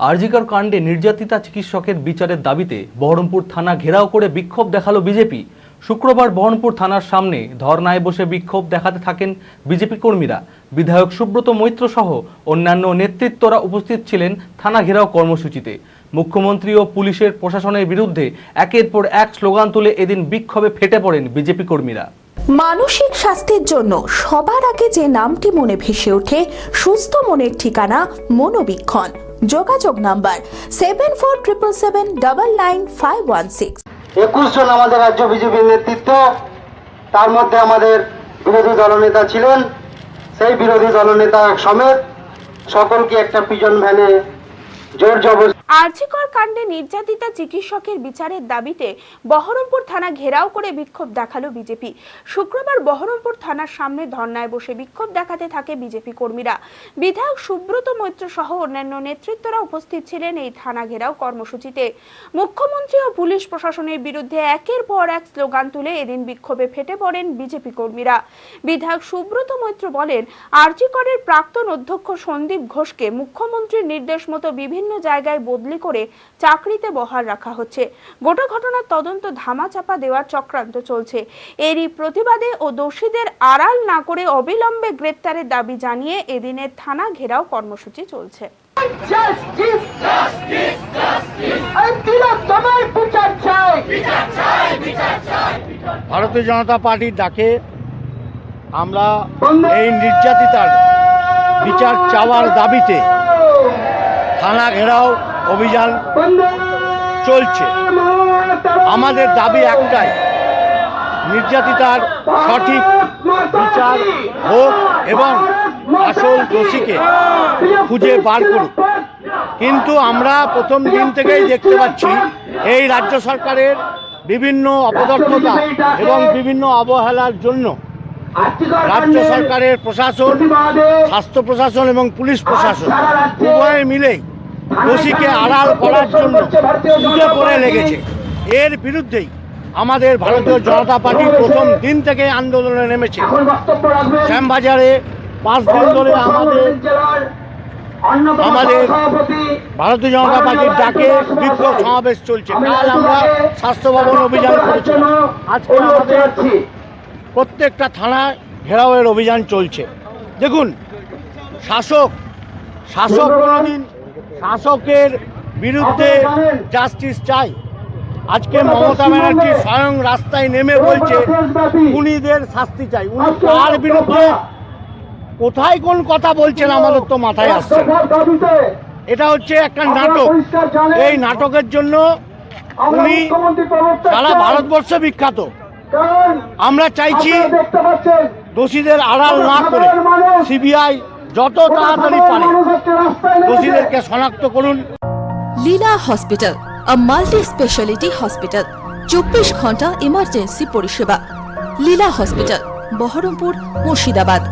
আরজিকর কাণ্ডে নির্যাতিতা চিকিৎসকের বিচারের দাবিতে বহরমপুর থানা ঘেরাও করে বিক্ষোভ দেখাল বিজেপি। শুক্রবার বহরমপুর থানার সামনে ধর্নায় বসে বিক্ষোভ দেখাতে থাকেন বিজেপি কর্মীরা। বিধায়ক সুব্রত মৈত্র সহ অন্যান্য নেতৃত্বরা উপস্থিত ছিলেন থানা ঘেরাও কর্মসূচিতে। মুখ্যমন্ত্রী ও পুলিশের প্রশাসনের বিরুদ্ধে একের পর এক স্লোগান তুলে এদিন বিক্ষোভে ফেটে পড়েন বিজেপি কর্মীরা। মানসিক স্বাস্থ্যের জন্য সবার আগে যে নামটি মনে ভেসে ওঠে, সুস্থ মনের ঠিকানা মনোবীক্ষণ। যোগাযোগ number seven four triple seven double nine five one six একুশ জন আমাদের রাজ্য বিজেপি নেতৃত্ব, তার মধ্যে আমাদের বিরোধী দলনেতা ছিলেন, সেই বিরোধী দলনেতা সমেত সকলকে একটা পিজন ভ্যানে জোর জবর আর্জিকর কাণ্ডে নির্যাতিতা চিকিৎসকের বিচারের দাবিতে বহরমপুর থানা ঘেরাও করে বিক্ষোভ দেখাল বিজেপি। শুক্রবার বহরমপুর থানার সামনে ধর্নায় বসে বিক্ষোভ দেখাতে থাকে বিজেপি কর্মীরা। বিধায়ক সুব্রত মৈত্র সহ অন্যান্য নেতৃত্বরা উপস্থিত ছিলেন এই থানা ঘেরাও কর্মসূচিতে। মুখ্যমন্ত্রী ও পুলিশ প্রশাসনের বিরুদ্ধে একের পর এক স্লোগান তুলে এদিন বিক্ষোভে ফেটে পড়েন বিজেপি কর্মীরা। বিধায়ক সুব্রত মৈত্র বলেন আরজিকরের প্রাক্তন অধ্যক্ষ সন্দীপ ঘোষকে মুখ্যমন্ত্রীর নির্দেশ মতো বিভিন্ন জায়গায় করে চাকরিতে বহাল রাখা হচ্ছে। গোটা ঘটনার তদন্ত ধামাচাপা দেওয়ার চক্রান্ত চলছে। এরই প্রতিবাদে ও দোষীদের আড়াল না করে অবিলম্বে গ্রেপ্তারের দাবি জানিয়ে এদিনের থানা ঘেরাও কর্মসূচি চলছে। ভারতীয় জনতা পার্টির ডাকে আমরা এই নির্যাতিতার বিচার চাওয়ার দাবিতে থানা ঘেরাও অভিযান চলছে। আমাদের দাবি একটাই, নির্যাতিতার সঠিক বিচার হোক এবং আসল দোষীকে খুঁজে বার করুক। কিন্তু আমরা প্রথম দিন থেকেই দেখতে পাচ্ছি, এই রাজ্য সরকারের বিভিন্ন অপদর্থতা এবং বিভিন্ন অবহেলার জন্য রাজ্য সরকারের প্রশাসন, স্বাস্থ্য প্রশাসন এবং পুলিশ প্রশাসন উভয়ে মিলেই দোষীকে আড়াল করার জন্য উঠে পড়ে লেগেছে। এর বিরুদ্ধেই আমাদের ভারতীয় জনতা পার্টি প্রথম দিন থেকে আন্দোলনে নেমেছে। শ্যামবাজারে পাঁচ দিন ধরে আমাদের আমাদের ভারতীয় জনতা পার্টির ডাকে বিক্ষোভ সমাবেশ চলছে। কাল আমরা স্বাস্থ্য ভবন অভিযান করেছি। আজকে আমাদের প্রত্যেকটা থানায় ঘেরাওয়ের অভিযান চলছে। দেখুন শাসক শাসক কোনোদিন শাসকের বিরুদ্ধে জাস্টিস চাই। আজকে মমতা ব্যানার্জি স্বয়ং রাস্তায় নেমে বলছে খুনিদের শাস্তি চাই। উনি কার বিরুদ্ধে? কোথায় কোন কথা বলছেন আমাদের তো মাথায় আসছে এটা হচ্ছে একটা নাটক। এই নাটকের জন্য উনি সারা ভারতবর্ষে বিখ্যাত। আমরা চাইছি দোষীদের আড়াল না করে সিবিআই যত তাড়াতাড়ি পারে। দোষীদেরকে শনাক্ত করুন। Leela hospital multi speciality hospital চব্বিশ ঘণ্টা ইমার্জেন্সি পরিষেবা। লীলা হসপিটাল, বহরমপুর, মুর্শিদাবাদ।